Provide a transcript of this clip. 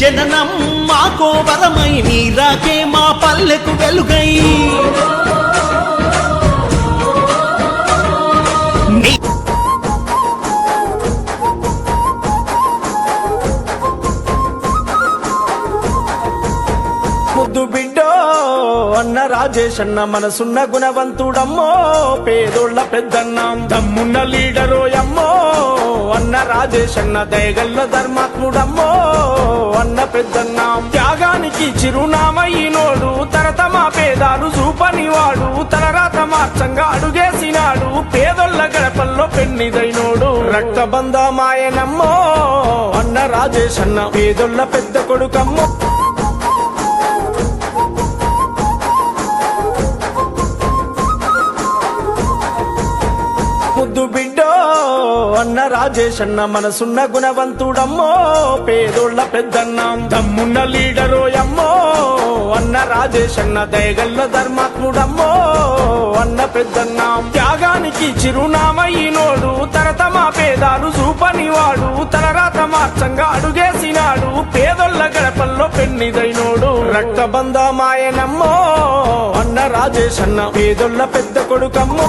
జననం మాకో వరమై నీ రాకే మా పల్లెకు వెలుగై. ముద్దు బిడ్డో అన్న రాజేష్ అన్న మనసున్న గుణవంతుడమ్మో పేదోళ్ళ పెద్దన్నాం దమ్మున్న లీడరో అమ్మో అన్న రాజేష్ అన్న దయగల్ల ధర్మాత్ముడమ్మో. పెద్దన్న. త్యాగానికి చిరునామయ్యినోడు తరతమా పేదాలు చూపనివాడు తలరాత మార్చంగా అడుగేసినాడు పేదోళ్ళ గడపల్లో పెన్నిదైనోడు రక్తబంధమాయనమ్మో అన్న రాజేష్ అన్న పేదోళ్ళ పెద్ద కొడుకమ్మో. ముద్దు బిడ్డ అన్న రాజేష్ అన్న మనసున్న గుణవంతుడమ్మో పేదోళ్ళ పెద్దన్నాం. దమ్మున్న లీడరో అమ్మో అన్న రాజేష్ అన్న దయగల్ల ధర్మాత్ముడమ్మో అన్న పెద్దన్నాం. త్యాగానికి చిరునామయ్యినోడు తరతమా పేదాలు చూపనివాడు తలరాత మార్చంగా అడుగేసినాడు పేదోళ్ళ గడపల్లో పెన్నిదైనోడు. రక్తబంధమాయనమ్మో అన్న రాజేష్ అన్న పేదోళ్ళ పెద్ద కొడుకమ్మో.